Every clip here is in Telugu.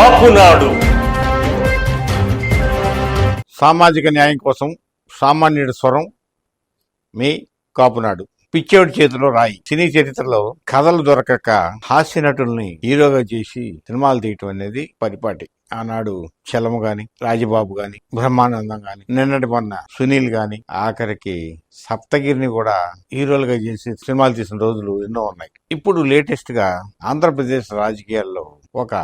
కాపునాడు. సామాజిక న్యాయం కోసం సామాన్యుడి స్వరం మీ కాపునాడు. పిచ్చేడు చేతిలో రాయి. సినీ చరిత్రలో కథలు దొరకక హాస్య నటుల్ని హీరోగా చేసి సినిమాలు తీయటం అనేది పరిపాటి. ఆనాడు చలము గాని రాజబాబు గాని బ్రహ్మానందం గాని నిన్నటి మొన్న సునీల్ గాని ఆఖరికి సప్తగిరిని కూడా హీరోలుగా చేసి సినిమాలు తీసిన రోజులు ఎన్నో ఉన్నాయి. ఇప్పుడు లేటెస్ట్గా ఆంధ్రప్రదేశ్ రాజకీయాల్లో ఒక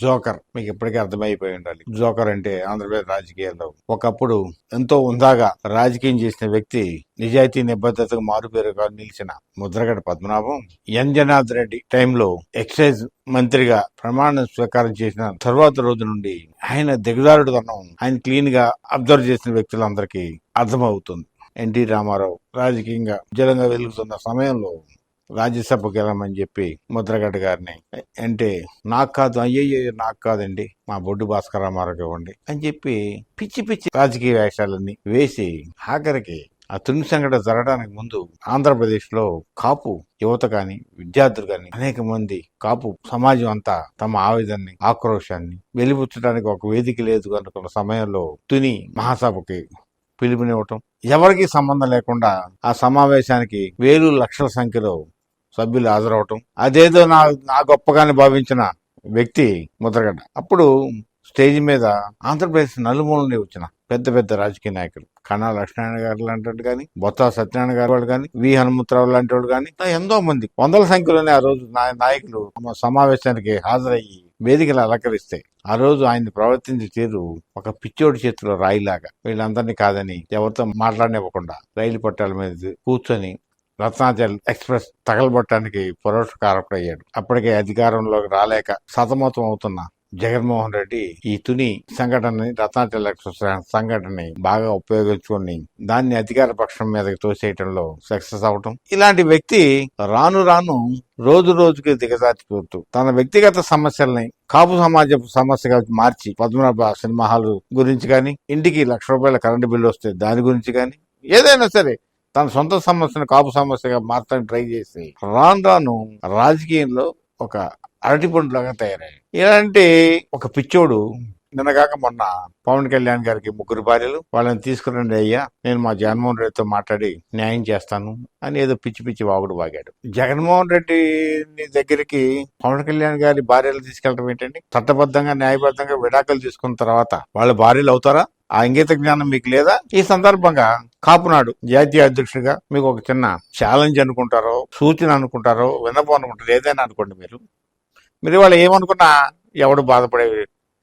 జోకర్ మీకు ఇప్పటికే అర్థమైపోయి ఉండాలి. జోకర్ అంటే ఆంధ్రప్రదేశ్ రాజకీయాల్లో ఒకప్పుడు ఎంతో ఉందాగా రాజకీయం చేసిన వ్యక్తి నిజాయితీ నిబద్ధతకు మారుపేరుగా నిలిచిన ముద్రగడ పద్మనాభం యంజనాథ్ రెడ్డి టైంలో ఎక్సైజ్ మంత్రిగా ప్రమాణ స్వీకారం చేసిన తర్వాత రోజు నుండి ఆయన దిగజారుడుతనం ఆయన క్లీన్గా అబ్జర్వ్ చేసిన వ్యక్తులందరికీ అర్థమవుతుంది. ఎన్టీ రామారావు రాజకీయంగా జలంగా వెలుగుతున్న సమయంలో రాజ్యసభకు వెళ్ళమని చెప్పి ముద్రగడ్డ గారిని అంటే నాకు కాదు అయ్యయ్యో నాకు కాదండి మా బొడ్డు భాస్కర్ రామారావు ఇవ్వండి అని చెప్పి పిచ్చి పిచ్చి రాజకీయ వేషాలన్నీ వేసి ఆఖరికి ఆ తుని సంఘటన జరగడానికి ముందు ఆంధ్రప్రదేశ్లో కాపు యువత కాని విద్యార్థులు కాని అనేక మంది కాపు సమాజం అంతా తమ ఆవేదనని ఆక్రోశాన్ని వెలిపుచ్చడానికి ఒక వేదిక లేదు అనుకున్న సమయంలో తుని మహాసభకి పిలుపునివ్వటం. ఎవరికి సంబంధం లేకుండా ఆ సమావేశానికి వేలు లక్షల సంఖ్యలో సభ్యులు హాజరవటం. అదేదో నా నా గొప్పగానే భావించిన వ్యక్తి ముద్రగడ్డ. అప్పుడు స్టేజ్ మీద ఆంధ్రప్రదేశ్ నలుమూలనే వచ్చిన పెద్ద పెద్ద రాజకీయ నాయకులు. కన్నా లక్ష్మీనారాయణ గారు లాంటి కానీ బొత్స సత్యనారాయణ గారు వాళ్ళు కానీ వి హనుమంతరావు లాంటి వాడు కానీ ఎంతో మంది. వందల సంఖ్యలోనే ఆ రోజు నాయకులు తమ సమావేశానికి హాజరయ్యి వేదికలు అలంకరిస్తే ఆ రోజు ఆయన ప్రవర్తించే తీరు ఒక పిచ్చోడి చేతిలో రాయిలాగా. వీళ్ళందరినీ కాదని ఎవరితో మాట్లాడనివ్వకుండా రైలు పట్టాల మీద కూర్చొని రత్నాచల్ ఎక్స్ప్రెస్ తగలబట్టడానికి పరోక్షకారకుడయ్యాడు. అప్పటికే అధికారంలోకి రాలేక సతమతం అవుతున్న జగన్మోహన్ రెడ్డి ఈ తుని సంఘటనని రత్నాచల్ ఎక్స్ప్రెస్ సంఘటనని బాగా ఉపయోగించుకొని దాన్ని అధికార పక్షం మీదకి తోసేయటంలో సక్సెస్ అవటం ఇలాంటి వ్యక్తి రాను రాను రోజు రోజుకి దిగజార్చిపోతూ తన వ్యక్తిగత సమస్యల్ని కాపు సమాజ సమస్యగా మార్చి పద్మనాభ సినిమా హాల్ గురించి కానీ ఇంటికి లక్ష రూపాయల కరెంటు బిల్లు వస్తే దాని గురించి కానీ ఏదైనా సరే తన సొంత సమస్యను కాపు సమస్యగా మార్చడానికి ట్రై చేసి రాను రాను రాజకీయంలో ఒక అరటిపండు లాగా తయారయ్యాయి ఇలాంటి ఒక పిచ్చోడు నిన్నగాక మొన్న పవన్ కళ్యాణ్ గారికి ముగ్గురు భార్యలు వాళ్ళని తీసుకురండి అయ్యా నేను మా జగన్మోహన్ రెడ్డితో మాట్లాడి న్యాయం చేస్తాను అని ఏదో పిచ్చి పిచ్చి వాగుడు వాగాడు. జగన్మోహన్ రెడ్డి దగ్గరికి పవన్ కళ్యాణ్ గారి భార్యలు తీసుకెళ్ళడం ఏంటండి? చట్టబద్ధంగా న్యాయబద్ధంగా విడాకులు తీసుకున్న తర్వాత వాళ్ళ భార్యలు అవుతారా? ఆ ఇంగిత జ్ఞానం మీకు లేదా? ఈ సందర్భంగా కాపునాడు జాతీయ అధ్యక్షుడిగా మీకు ఒక చిన్న ఛాలెంజ్ అనుకుంటారో సూచన అనుకుంటారో విన్నపం అనుకుంటారు ఏదైనా అనుకోండి మీరు. మీరు వాళ్ళు ఏమనుకున్నా ఎవడు బాధపడే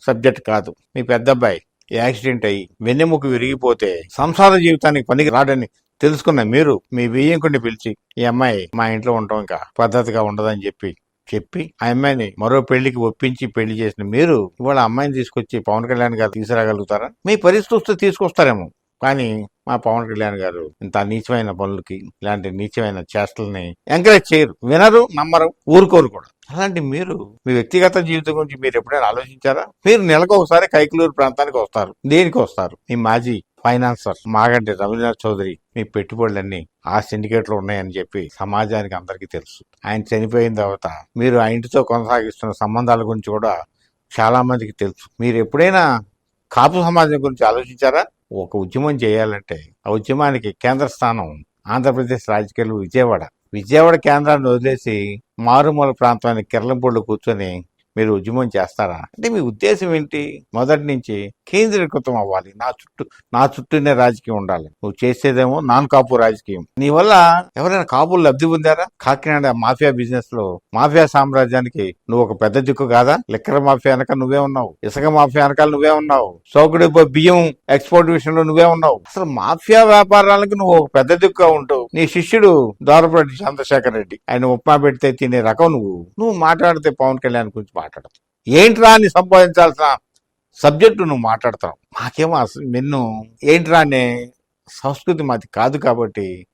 సబ్జెక్ట్ కాదు. మీ పెద్ద అబ్బాయి యాక్సిడెంట్ అయ్యి వెన్నెముక విరిగిపోతే సంసార జీవితానికి పనికి రాడని తెలుసుకున్న మీరు మీ బియ్యంకుడిని పిలిచి ఈ అమ్మాయి మా ఇంట్లో ఉండటం ఇంకా పద్ధతిగా ఉండదని చెప్పి చెప్పి ఆ అమ్మాయిని మరో పెళ్ళికి ఒప్పించి పెళ్ళి చేసిన మీరు ఇవాళ అమ్మాయిని తీసుకొచ్చి పవన్ కళ్యాణ్ గారు తీసుకురాగలుగుతారా? మీ పరిస్థితి వస్తే తీసుకొస్తారేమో. కానీ మా పవన్ కళ్యాణ్ గారు ఇంత నీచమైన పనులకి ఇలాంటి నీచమైన చేష్టల్ని ఎంకరేజ్ చేయరు. వినరు నమ్మరు ఊరుకోరు కూడా. అలాంటి మీరు మీ వ్యక్తిగత జీవితం గురించి మీరు ఎప్పుడైనా ఆలోచించారా? మీరు నెలకు ఒకసారి కైకలూరు ప్రాంతానికి వస్తారు. దేనికి వస్తారు? మీ మాజీ ఫైనాన్సర్ మాగంటి రవీంద్రనాథ్ చౌదరి మీ పెట్టుబడులన్నీ ఆ సిండికేట్లో ఉన్నాయని చెప్పి సమాజానికి అందరికీ తెలుసు. ఆయన చనిపోయిన తర్వాత మీరు ఆ ఇంటితో కొనసాగిస్తున్న సంబంధాల గురించి కూడా చాలా మందికి తెలుసు. మీరు ఎప్పుడైనా కాపు సమాజం గురించి ఆలోచించారా? ఒక ఉద్యమం చేయాలంటే ఆ ఉద్యమానికి కేంద్ర స్థానం ఆంధ్రప్రదేశ్ రాజకీయాలు విజయవాడ. విజయవాడ కేంద్రాన్ని వదిలేసి మారుమూల ప్రాంతానికి కిర్లంపూడిలో కూర్చొని మీరు ఉద్యమం చేస్తారా? అంటే మీ ఉద్దేశం ఏంటి? మొదటి నుంచి కేంద్రీకృతం అవ్వాలి. నా చుట్టూ నా చుట్టూనే రాజకీయం ఉండాలి. నువ్వు చేసేదేమో నాన్ కాపు రాజకీయం. నీ వల్ల ఎవరైనా కాపులు లబ్ధి పొందారా? కాకినాడ మాఫియా బిజినెస్లో మాఫియా సామ్రాజ్యానికి నువ్వు ఒక పెద్ద దిక్కు కాదా? లిక్కర్ మాఫియా వెనక నువ్వే ఉన్నావు. ఇసుక మాఫియా వెనకాల నువ్వే ఉన్నావు. సోకుడు బియ్యం ఎక్స్పోర్ట్ విషయంలో నువ్వే ఉన్నావు. అసలు మాఫియా వ్యాపారాలకు నువ్వు ఒక పెద్ద దిక్కుగా ఉంటావు నీ శిష్యుడు దోరపరెడ్డి చంద్రశేఖర్ రెడ్డి. ఆయన ఉప్మా పెడితే తినే రకం నువ్వు. నువ్వు మాట్లాడితే పవన్ కళ్యాణ్ గురించి మాట్లాడతావు. ఏంట్రా అని సంపాదించాల్సిన సబ్జెక్టు నువ్వు మాట్లాడతావు. మాకేమో అసలు నిన్ను ఏంట్రా అనే సంస్కృతి మాది కాదు కాబట్టి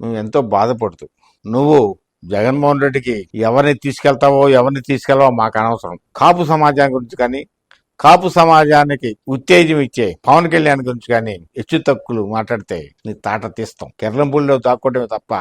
నువ్వు ఎంతో బాధపడుతూ. నువ్వు జగన్మోహన్ రెడ్డికి ఎవరిని తీసుకెళ్తావో ఎవరిని తీసుకెళ్ళవో మాకు అనవసరం. కాపు సమాజం గురించి కానీ కాపు సమాజానికి ఉత్తేజం ఇచ్చే పవన్ కళ్యాణ్ గురించి కానీ హెచ్చు తక్కువలు మాట్లాడితే నీ తాట తీస్తాం. కెర్లంపూడిలో దాక్కోవటమే తప్ప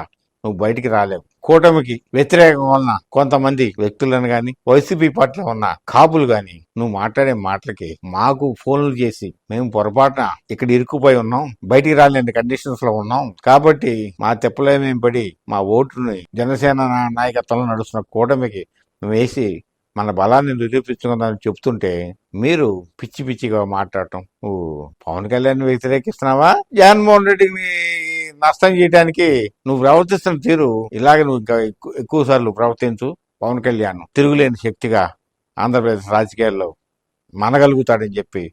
నువ్వు బయటికి రాలేవు. కూటమికి వ్యతిరేకం వలన కొంతమంది వ్యక్తులను గాని వైసీపీ పార్టీలో ఉన్న కాపులు గాని నువ్వు మాట్లాడే మాటలకి మాకు ఫోన్లు చేసి మేము పొరపాటున ఇక్కడ ఇరుక్కుపోయి ఉన్నాం బయటికి రాలేని కండిషన్స్లో ఉన్నాం. కాబట్టి మా తెప్పలే మేము పడి మా ఓటుని జనసేన నాయకత్వంలో నడుస్తున్న కూటమికి నువ్వు వేసి మన బలాన్ని నిరూపించుకుందామని చెప్తుంటే మీరు పిచ్చి పిచ్చిగా మాట్లాడటం. నువ్వు పవన్ కళ్యాణ్ వ్యతిరేకిస్తున్నావా? జగన్మోహన్ రెడ్డిని నష్టం చేయడానికి నువ్వు ప్రవర్తిస్తున్న తీరు ఇలాగ నువ్వు ఇంకా ఎక్కువ ఎక్కువ సార్లు ప్రవర్తించు. పవన్ కళ్యాణ్ తిరుగులేని శక్తిగా ఆంధ్రప్రదేశ్ రాజకీయాల్లో మనగలుగుతాడని చెప్పి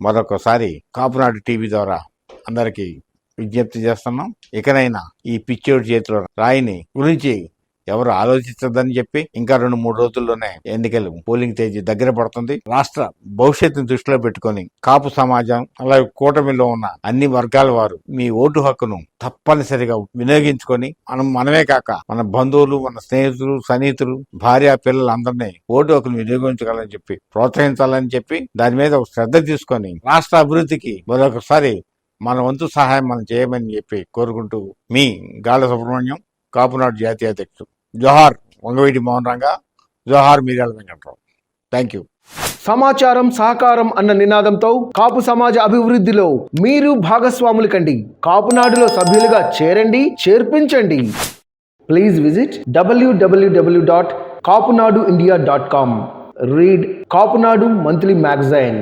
మరొకసారి కాపునాడు టీవీ ద్వారా అందరికీ విజ్ఞప్తి చేస్తున్నాం. ఇకనైనా ఈ పిచ్చోడి చేతిలో రాయిని గురించి ఎవరు ఆలోచించదని చెప్పి ఇంకా రెండు మూడు రోజుల్లోనే ఎన్నికలు పోలింగ్ తేదీ దగ్గర పడుతుంది. రాష్ట్ర భవిష్యత్తును దృష్టిలో పెట్టుకొని కాపు సమాజం అలాగే కూటమిలో ఉన్న అన్ని వర్గాల వారు మీ ఓటు హక్కును తప్పనిసరిగా వినియోగించుకొని మనం మనమే కాక మన బంధువులు మన స్నేహితులు సన్నిహితులు భార్య పిల్లలు అందరినీ ఓటు హక్కును వినియోగించగలని చెప్పి ప్రోత్సహించాలని చెప్పి దాని మీద ఒక శ్రద్ధ తీసుకొని రాష్ట్ర అభివృద్ధికి మరొకసారి మన వంతు సహాయం మనం చేయమని చెప్పి కోరుకుంటూ మీ గాల సుబ్రహ్మణ్యం కాపునాడు జాతీయ అధ్యక్షుడు. జోహార్ వంగవీటి మోహన్ రంగా జోహార్ మీరాల వెంకట్రావు. థ్యాంక్ యూ సమాచారం సహకారం అన్న నినాదంతో కాపు సమాజ అభివృద్ధిలో మీరు భాగస్వాములు కండి. కాపునాడులో సభ్యులుగా చేరండి చేర్పించండి. Please visit WWW dot Kapunadu India dot com read Kapunadu monthly magazine.